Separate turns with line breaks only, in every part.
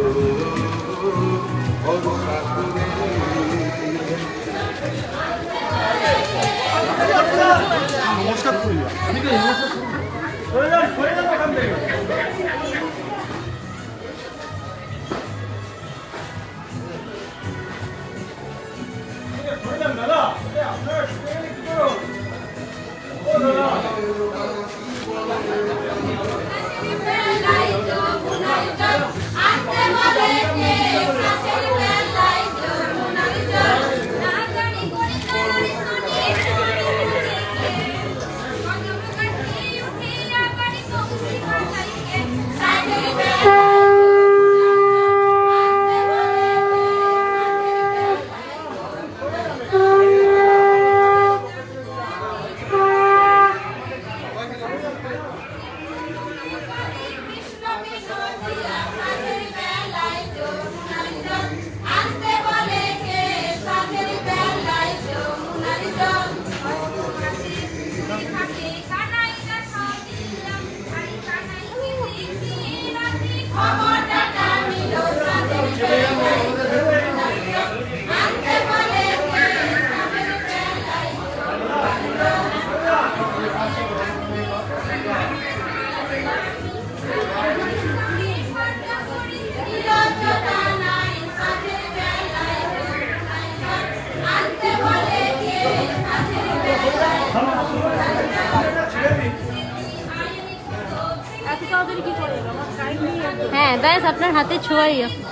もう近く
来るよ。হাতে ছোঁয়াই
আছে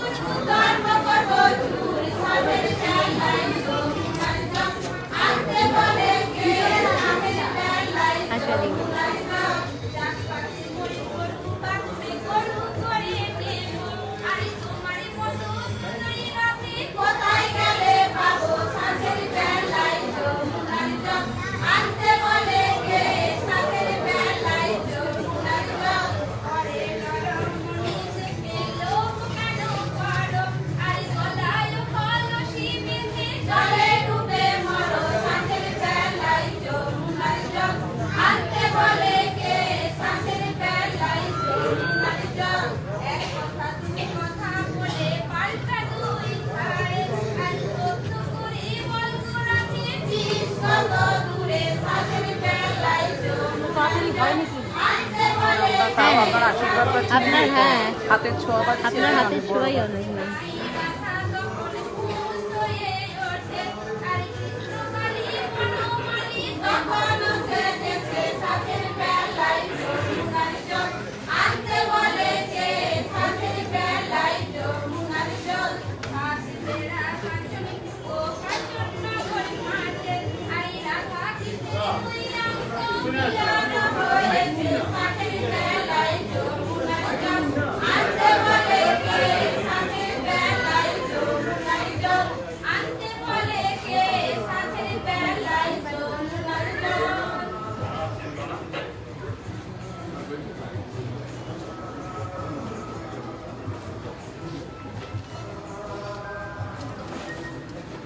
আপনার
হ্যাঁ।
হাতের ছোঁয়া
আপনার হাতের ছোঁয়াই অনেক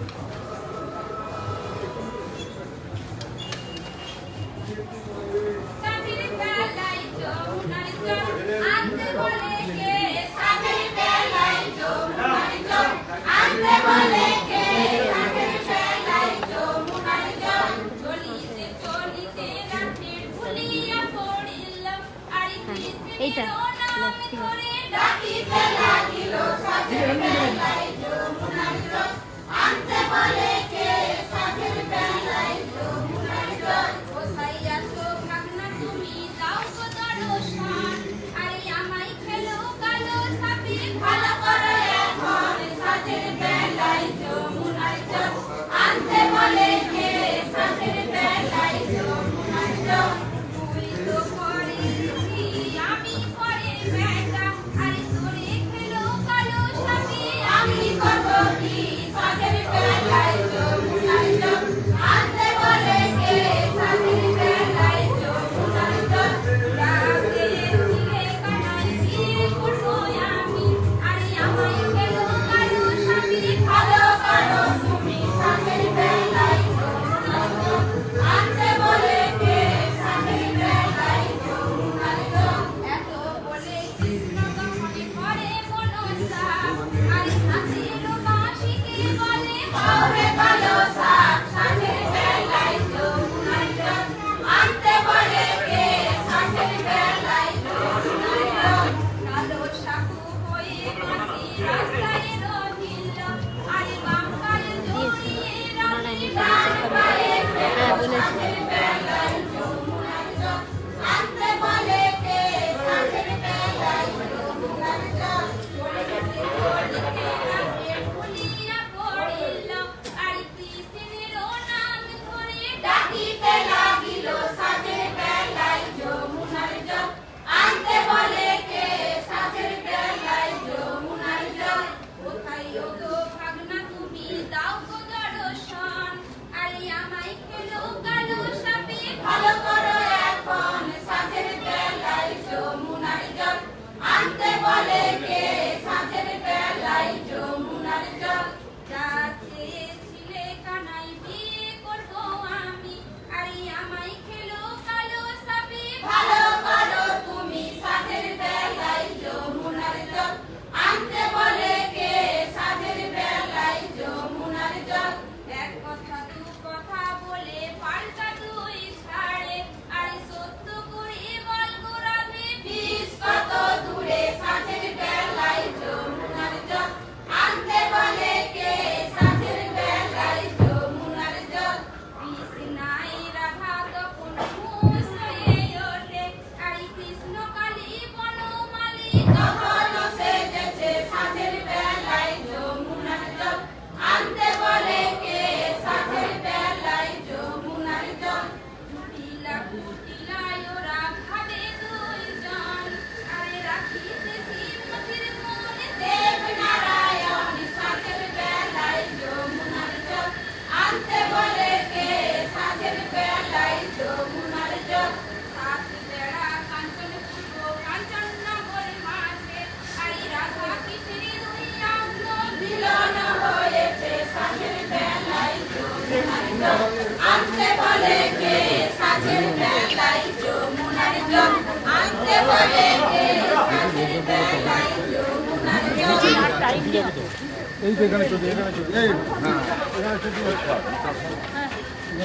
Thank you. কে সাজের
এই তো এখানে চলে এখানে চলে এই হ্যাঁ এখানে চলে